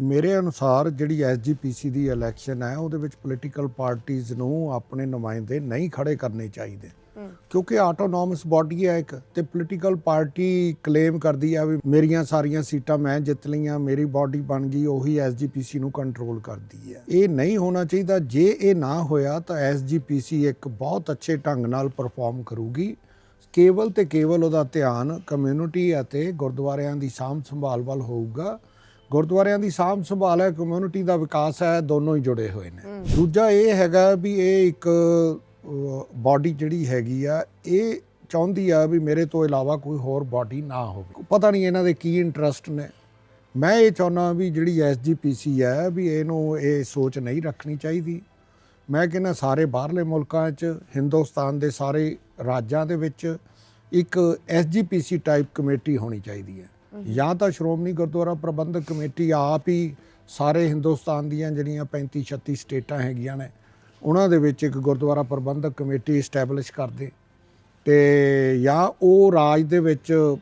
ਮੇਰੇ ਅਨੁਸਾਰ ਜਿਹੜੀ ਐਸਜੀਪੀਸੀ ਦੀ ਇਲੈਕਸ਼ਨ ਹੈ ਉਹਦੇ ਵਿੱਚ ਪੋਲੀਟੀਕਲ ਪਾਰਟੀਆਂ ਨੂੰ ਆਪਣੇ ਨੁਮਾਇੰਦੇ ਨਹੀਂ ਖੜੇ ਕਰਨੇ ਚਾਹੀਦੇ। ਕਿਉਂਕਿ ਆਟੋਨੋਮਸ ਬਾਡੀ ਹੈ ਇੱਕ ਤੇ ਪੋਲੀਟੀਕਲ ਪਾਰਟੀ ਕਲੇਮ ਕਰਦੀ ਆ ਵੀ ਮੇਰੀਆਂ ਸਾਰੀਆਂ ਸੀਟਾਂ ਮੈਂ ਜਿੱਤ ਲਈਆਂ ਮੇਰੀ ਬਾਡੀ ਬਣ ਗਈ ਉਹੀ ਐਸਜੀਪੀਸੀ ਨੂੰ ਕੰਟਰੋਲ ਕਰਦੀ ਹੈ। ਇਹ ਨਹੀਂ ਹੋਣਾ ਚਾਹੀਦਾ ਜੇ ਇਹ ਨਾ ਹੋਇਆ ਤਾਂ ਐਸਜੀਪੀਸੀ ਇੱਕ ਬਹੁਤ ਅੱਛੇ ਢੰਗ ਨਾਲ ਪਰਫਾਰਮ ਕਰੂਗੀ। ਕੇਵਲ ਤੇ ਕੇਵਲ ਉਹਦਾ ਧਿਆਨ ਕਮਿਊਨਿਟੀ ਅਤੇ ਗੁਰਦੁਆਰਿਆਂ ਦੀ ਸਾਂਭ ਸੰਭਾਲ ਵੱਲ ਹੋਊਗਾ। ਗੁਰਦੁਆਰਿਆਂ ਦੀ ਸਾਂਭ ਸੰਭਾਲ ਹੈ ਕਮਿਊਨਿਟੀ ਦਾ ਵਿਕਾਸ ਹੈ ਦੋਨੋਂ ਹੀ ਜੁੜੇ ਹੋਏ ਨੇ। ਦੂਜਾ ਇਹ ਹੈਗਾ ਵੀ ਇਹ ਇੱਕ ਬਾਡੀ ਜਿਹੜੀ ਹੈਗੀ ਆ ਇਹ ਚਾਹੁੰਦੀ ਆ ਵੀ ਮੇਰੇ ਤੋਂ ਇਲਾਵਾ ਕੋਈ ਹੋਰ ਬਾਡੀ ਨਾ ਹੋਵੇ। ਪਤਾ ਨਹੀਂ ਇਹਨਾਂ ਦੇ ਕੀ ਇੰਟਰਸਟ ਨੇ। ਮੈਂ ਇਹ ਚਾਹੁੰਦਾ ਵੀ ਜਿਹੜੀ ਐਸਜੀਪੀਸੀ ਹੈ ਵੀ ਇਹਨੂੰ ਇਹ ਸੋਚ ਨਹੀਂ ਰੱਖਣੀ ਚਾਹੀਦੀ। ਮੈਂ ਕਹਿੰਦਾ ਸਾਰੇ ਬਾਹਰਲੇ ਮੁਲਕਾਂ 'ਚ ਹਿੰਦੁਸਤਾਨ ਦੇ ਸਾਰੇ ਰਾਜਾਂ ਦੇ ਵਿੱਚ ਇੱਕ ਐਸਜੀਪੀਸੀ ਟਾਈਪ ਕਮੇਟੀ ਹੋਣੀ ਚਾਹੀਦੀ ਹੈ। ਜਾਂ ਤਾਂ ਸ਼੍ਰੋਮਣੀ ਗੁਰਦੁਆਰਾ ਪ੍ਰਬੰਧਕ ਕਮੇਟੀ ਆਪ ਹੀ ਸਾਰੇ ਹਿੰਦੁਸਤਾਨ ਦੀਆਂ ਜਿਹੜੀਆਂ 35 36 ਸਟੇਟਾਂ ਹੈਗੀਆਂ ਨੇ ਉਹਨਾਂ ਦੇ ਵਿੱਚ ਇੱਕ ਗੁਰਦੁਆਰਾ ਪ੍ਰਬੰਧਕ ਕਮੇਟੀ ਐਸਟੈਬਲਿਸ਼ ਕਰਦੇ। ਤੇ ਜਾਂ ਉਹ ਰਾਜ ਦੇ ਵਿੱਚ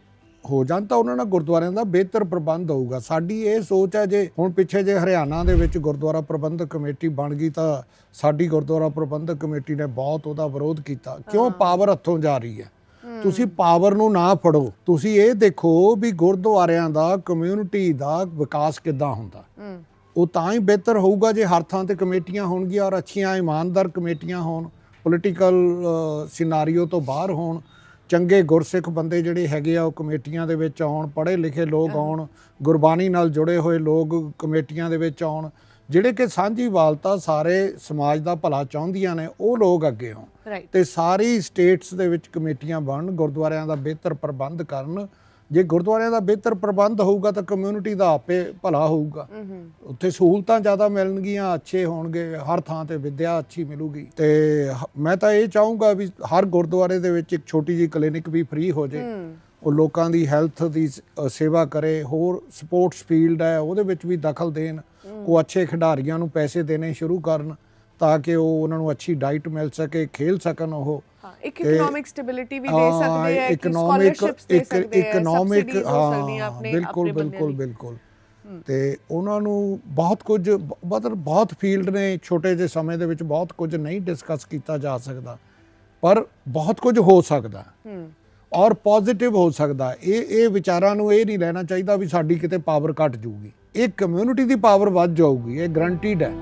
ਹੋ ਜਾਣ ਤਾਂ ਉਹਨਾਂ ਨਾਲ ਗੁਰਦੁਆਰਿਆਂ ਦਾ ਬਿਹਤਰ ਪ੍ਰਬੰਧ ਹੋਊਗਾ। ਸਾਡੀ ਇਹ ਸੋਚ ਹੈ ਜੇ ਹੁਣ ਪਿੱਛੇ ਜੇ ਹਰਿਆਣਾ ਦੇ ਵਿੱਚ ਗੁਰਦੁਆਰਾ ਪ੍ਰਬੰਧਕ ਕਮੇਟੀ ਬਣ ਗਈ ਤਾਂ ਸਾਡੀ ਗੁਰਦੁਆਰਾ ਪ੍ਰਬੰਧਕ ਕਮੇਟੀ ਨੇ ਬਹੁਤ ਉਹਦਾ ਵਿਰੋਧ ਕੀਤਾ। ਕਿਉਂ? ਪਾਵਰ ਹੱਥੋਂ ਜਾ ਰਹੀ ਹੈ। ਤੁਸੀਂ ਪਾਵਰ ਨੂੰ ਨਾ ਫੜੋ। ਤੁਸੀਂ ਇਹ ਦੇਖੋ ਵੀ ਗੁਰਦੁਆਰਿਆਂ ਦਾ ਕਮਿਊਨਿਟੀ ਦਾ ਵਿਕਾਸ ਕਿੱਦਾਂ ਹੁੰਦਾ। ਉਹ ਤਾਂ ਹੀ ਬਿਹਤਰ ਹੋਊਗਾ ਜੇ ਹਰ ਥਾਂ ਤੇ ਕਮੇਟੀਆਂ ਹੋਣਗੀਆਂ ਔਰ ਅੱਛੀਆਂ ਇਮਾਨਦਾਰ ਕਮੇਟੀਆਂ ਹੋਣ। ਪੋਲੀਟੀਕਲ ਸਿਨਾਰੀਓ ਤੋਂ ਬਾਹਰ ਹੋਣ। ਚੰਗੇ ਗੁਰਸਿੱਖ ਬੰਦੇ ਜਿਹੜੇ ਹੈਗੇ ਆ ਉਹ ਕਮੇਟੀਆਂ ਦੇ ਵਿੱਚ ਆਉਣ। ਪੜ੍ਹੇ ਲਿਖੇ ਲੋਕ ਆਉਣ। ਗੁਰਬਾਣੀ ਨਾਲ ਜੁੜੇ ਹੋਏ ਲੋਕ ਕਮੇਟੀਆਂ ਦੇ ਵਿੱਚ ਆਉਣ। ਜਿਹੜੇ ਕਿ ਸਾਂਝੀ ਵਾਲਤਾ ਸਾਰੇ ਸਮਾਜ ਦਾ ਭਲਾ ਚਾਹੁੰਦੀਆਂ ਨੇ ਉਹ ਲੋਕ ਅੱਗੇ ਰਾਈਟ ਤੇ ਸਾਰੀ ਸਟੇਟਸ ਦੇ ਵਿੱਚ ਕਮੇਟੀਆਂ ਬਣਨ ਗੁਰਦੁਆਰਿਆਂ ਦਾ ਬਿਹਤਰ ਪ੍ਰਬੰਧ ਕਰਨ। ਜੇ ਗੁਰਦੁਆਰਿਆਂ ਦਾ ਬਿਹਤਰ ਪ੍ਰਬੰਧ ਹੋਊਗਾ ਤਾਂ ਕਮਿਊਨਿਟੀ ਦਾ ਆਪੇ ਭਲਾ ਹੋਊਗਾ। ਉੱਥੇ ਸਹੂਲਤਾਂ ਜ਼ਿਆਦਾ ਮਿਲਣਗੀਆਂ ਅੱਛੇ ਹੋਣਗੇ ਹਰ ਥਾਂ ਤੇ ਵਿੱਦਿਆ ਅੱਛੀ ਮਿਲੂਗੀ। ਤੇ ਮੈਂ ਤਾਂ ਇਹ ਚਾਹੂੰਗਾ ਵੀ ਹਰ ਗੁਰਦੁਆਰੇ ਦੇ ਵਿੱਚ ਇੱਕ ਛੋਟੀ ਜਿਹੀ ਕਲੀਨਿਕ ਵੀ ਫ੍ਰੀ ਹੋ ਜੇ। ਉਹ ਲੋਕਾਂ ਦੀ ਹੈਲਥ ਦੀ ਸੇਵਾ ਕਰੇ ਹੋਰ ਸਪੋਰਟਸ ਫੀਲਡ ਹੈ ਉਹਦੇ ਵਿੱਚ ਵੀ ਦਖਲ ਦੇਣ। ਉਹ ਅੱਛੇ ਖਿਡਾਰੀਆਂ ਨੂੰ ਪੈਸੇ ਦੇਣੇ ਸ਼ੁਰੂ ਕਰਨ ਤਾਂ ਕਿ ਉਹ ਉਹਨਾਂ ਨੂੰ ਅੱਛੀ ਡਾਈਟ ਮਿਲ ਸਕੇ ਖੇਲ ਸਕਣ ਉਹ। ਇੱਕ ਇਕਨੋਮਿਕ ਸਟੈਬਿਲਿਟੀ ਵੀ ਦੇ ਸਕਦੇ ਹੈ ਕਿ ਇਕਨੋਮਿਕ ਹੈ ਇਕਨੋਮਿਕ ਹੋ ਬਿਲਕੁਲ ਬਿਲਕੁਲ। ਬਿਲਕੁਲ। ਤੇ ਉਹਨਾਂ ਨੂੰ ਬਹੁਤ ਕੁਝ ਬ- ਮਤਲਬ ਬਹੁਤ ਫੀਲਡ ਨੇ ਛੋਟੇ ਜਿਹੇ ਸਮੇਂ ਦੇ ਵਿੱਚ ਬਹੁਤ ਕੁਝ ਨਹੀਂ ਡਿਸਕਸ ਕੀਤਾ ਜਾ ਸਕਦਾ। ਪਰ ਬਹੁਤ ਕੁਝ ਹੋ ਸਕਦਾ। ਹੂੰ। ਔਰ ਪੋਜ਼ਿਟਿਵ ਹੋ ਸਕਦਾ। ਇਹ ਇਹ ਵਿਚਾਰਾਂ ਨੂੰ ਇਹ ਨਹੀਂ ਲੈਣਾ ਚਾਹੀਦਾ ਵੀ ਸਾਡੀ ਕਿਤੇ ਪਾਵਰ ਘਟ ਜਾਊਗੀ। ਇਹ ਕਮਿਊਨਿਟੀ ਦੀ ਪਾਵਰ ਵੱਧ ਜਾਊਗੀ। ਇਹ ਗਰੰਟੀਡ ਹੈ।